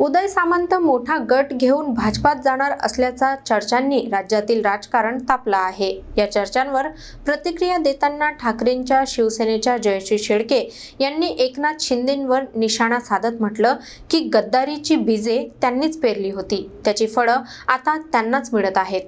उदय सामंत मोठा गट घेऊन भाजपात जाणार असल्याचा चर्चांनी राज्यातील राजकारण तापलं आहे. या चर्चांवर प्रतिक्रिया देताना ठाकरेंच्या शिवसेनेच्या जयश्री शेळके यांनी एकनाथ शिंदेंवर निशाणा साधत म्हटलं की गद्दारीची बीजे त्यांनीच पेरली होती. त्याची फळं आता त्यांनाच मिळत आहेत.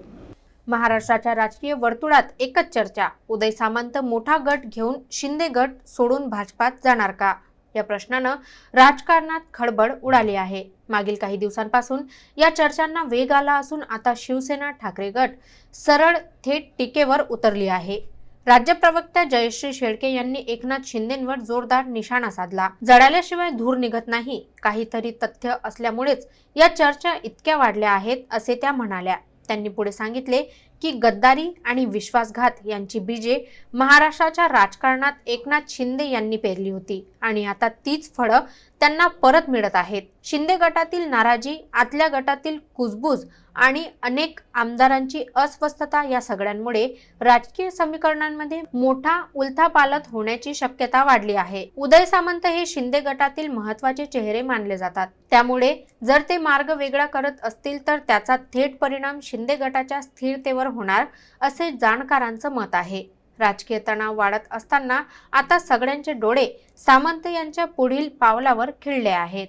महाराष्ट्राच्या राजकीय वर्तुळात एकच चर्चा. उदय सामंत मोठा गट घेऊन शिंदे गट सोडून भाजपात जाणार का? या प्रश्नानं राजकारणात खळबळ उडाली आहे. मागील काही दिवसांपासून या चर्चांना वेग आला असून आता शिवसेना ठाकरे गट सरळ थेट टीकेवर उतरली आहे. राज्य प्रवक्त्या जयश्री शेळके यांनी एकनाथ शिंदेंवर जोरदार निशाणा साधला. जळाल्याशिवाय धूर निघत नाही. काहीतरी तथ्य असल्यामुळेच या चर्चा इतक्या वाढल्या आहेत असे त्या म्हणाल्या. त्यांनी पुढे सांगितले की गद्दारी आणि विश्वासघात यांची बीजे महाराष्ट्राच्या राजकारणात एकनाथ शिंदे यांनी पेरली होती. आणि आता तीच फळं त्यांना परत मिळत आहेत. शिंदे गटातील नाराजी आतल्या गटातील कुजबूज आणि अनेक आमदारांची अस्वस्थता या सगळ्यांमुळे राजकीय समीकरणांमध्ये मोठा उलथापालथ होण्याची शक्यता वाढली आहे. उदय सामंत हे शिंदे गटातील महत्त्वाचे चेहरे मानले जातात. त्यामुळे जर ते मार्ग वेगळा करत असतील तर त्याचा थेट परिणाम शिंदे गटाच्या स्थिरतेवर होणार असे जाणकारांचं मत आहे. राजकीय तणाव वाढत असताना आता सगळ्यांचे डोळे सामंत यांच्या पुढील पावलावर खिळले आहेत.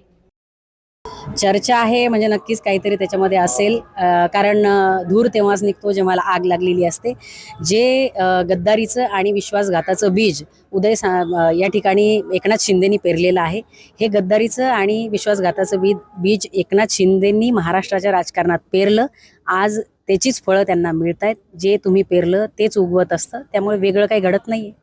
चर्चा आहे म्हणजे नक्कीच काहीतरी त्याच्यामध्ये असेल. कारण धूर तेव्हाच निघतो जेव्हा आग लागलेली असते. जे गद्दारीचं आणि विश्वासघाताचं बीज उदय सा या ठिकाणी एकनाथ शिंदेनी पेरलेलं आहे. हे गद्दारीचं आणि विश्वासघाताचं बीज बीज एकनाथ शिंदेंनी महाराष्ट्राच्या राजकारणात पेरलं. आज त्याचीच फळं त्यांना मिळत आहेत जे तुम्ही पेरलं तेच उगवत असतं. त्यामुळे वेगळं काही घडत नाही आहे